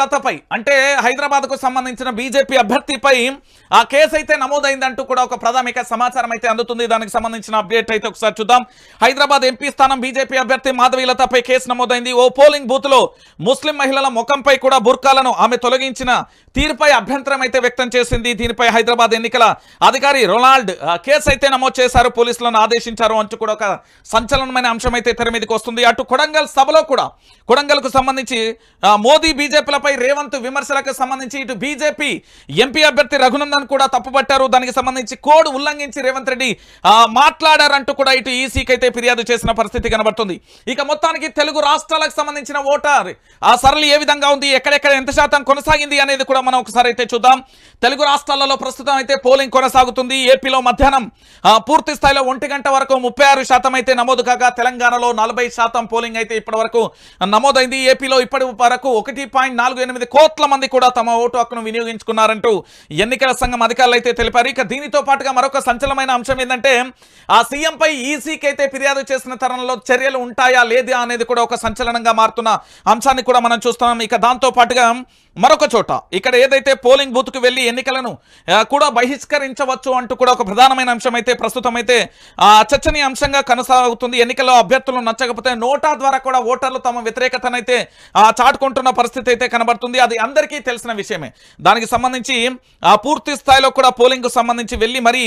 లతపై అంటే హైదరాబాద్కు సంబంధించిన బీజేపీ అభ్యర్థిపై ఆ కేసు అయితే నమోదైందంటూ కూడా ఒక ప్రాథమిక సమాచారం అయితే అందుతుంది. దానికి సంబంధించిన అప్డేట్ అయితే ఒకసారి చూద్దాం. హైదరాబాద్ ఎంపీ స్థానం బీజేపీ అభ్యర్థి మాధవి లతపై కేసు నమోదైంది. ఓ పోలింగ్ బూత్లో ముస్లిం మహిళల ముఖంపై కూడా బుర్కాలను ఆమె తొలగించిన తీరుపై అభ్యంతరం అయితే వ్యక్తం చేసింది. దీనిపై హైదరాబాద్ ఎన్నికల అధికారి రొనాల్డ్ కేసు అయితే నమోదు చేశారు. పోలీసులను ఆదేశించారు అంటూ కూడా ఒక సంచలనమైన అంశం అయితే తెర మీదకి వస్తుంది. అటు కొడంగల్ సభలో కూడా కొడంగల్కు సంబంధించి మోదీ బీజేపీలపై రేవంత్ విమర్శలకు సంబంధించి ఇటు బీజేపీ ఎంపీ అభ్యర్థి రఘునందన్ కూడా తప్పుపట్టారు. దానికి సంబంధించి కోడ్ ఉల్లంఘించి రేవంత్ రెడ్డి మాట్లాడారంటూ కూడా ఇటు ఈసీకి అయితే ఫిర్యాదు చేసిన పరిస్థితి కనబడుతుంది. ఇక మొత్తానికి తెలుగు రాష్ట్రాలకు సంబంధించిన ఓటర్ ఆ సరళి ఏ విధంగా ఉంది ఎక్కడెక్కడ ఎంత శాతం కొనసాగింది అనేది కూడా మనం ఒకసారి అయితే చూద్దాం. తెలుగు రాష్ట్రాలలో ప్రస్తుతం అయితే పోలింగ్ కొనసాగుతుంది. ఏపీలో మధ్యాహ్నం పూర్తి స్థాయిలో ఒంటి గంట వరకు ముప్పై ఆరు శాతం అయితే నమోదు కాగా తెలంగాణలో నలభై శాతం పోలింగ్ అయితే ఇప్పటి వరకు నమోదైంది. ఏపీలో ఇప్పటి వరకు ఒకటి పాయింట్ నాలుగు ఎనిమిది కోట్ల మంది కూడా తమ ఓటు హక్కును వినియోగించుకున్నారంటూ ఎన్నికల సంఘం అధికారులు అయితే తెలిపారు. ఇక దీనితో పాటుగా మరొక సంచలనమైన అంశం ఏంటంటే ఆ సీఎంపై ఈసీకి అయితే ఫిర్యాదు చేసిన తరంలో చర్యలు ఉంటాయా లేదా అనేది కూడా ఒక సంచలనంగా మారుతున్న అంశాన్ని కూడా మనం చూస్తున్నాం. ఇక దాంతో పాటుగా మరొక చోట ఇక్కడ ఏదైతే పోలింగ్ బూత్ వెళ్ళి వెళ్ళి ఎన్నికలను కూడా బహిష్కరించవచ్చు అంటూ కూడా ఒక ప్రధానమైన అంశం అయితే ప్రస్తుతం అయితే చర్చనీయాంశంగా కొనసాగుతుంది. ఎన్నికల్లో అభ్యర్థులు నచ్చకపోతే నోటా ద్వారా కూడా ఓటర్లు తమ వ్యతిరేకతనైతే చాటుకుంటున్న పరిస్థితి అయితే కనబడుతుంది. అది అందరికీ తెలిసిన విషయమే. దానికి సంబంధించి ఆ పూర్తి స్థాయిలో కూడా పోలింగ్కు సంబంధించి వెళ్ళి మరి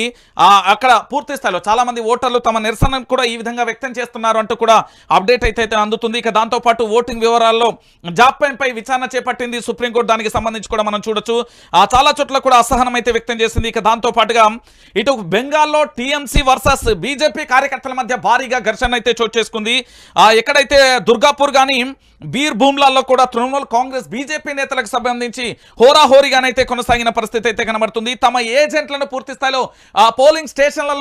అక్కడ పూర్తి స్థాయిలో చాలా మంది ఓటర్లు తమ నిరసన కూడా ఈ విధంగా వ్యక్తం చేస్తున్నారు అంటూ కూడా అప్డేట్ అయితే అందుతుంది. ఇక దాంతో పాటు ఓటింగ్ వివరాల్లో జాప్యంపై విచారణ చేపట్టింది సుప్రీంకోర్టు. దానికి సంబంధించి కూడా మనం చూడొచ్చు. ఆ చాలా చోట్ల కూడా అసహనం అయితే వ్యక్తం చేసింది. ఇక దాంతో పాటుగా ఇటు బెంగాల్లో టీఎంసీ వర్సెస్ బీజేపీ కార్యకర్తల మధ్య భారీగా ఘర్షణ అయితే చోటు చేసుకుంది. ఎక్కడైతే దుర్గాపూర్ కానీ బీర్ భూమ్లాల్లో కూడా తృణమూల్ కాంగ్రెస్ బీజేపీ నేతలకు సంబంధించి హోరాహోరీగానైతే కొనసాగిన పరిస్థితి అయితే కనబడుతుంది. తమ ఏజెంట్లను పూర్తి స్థాయిలో ఆ పోలింగ్ స్టేషన్లలో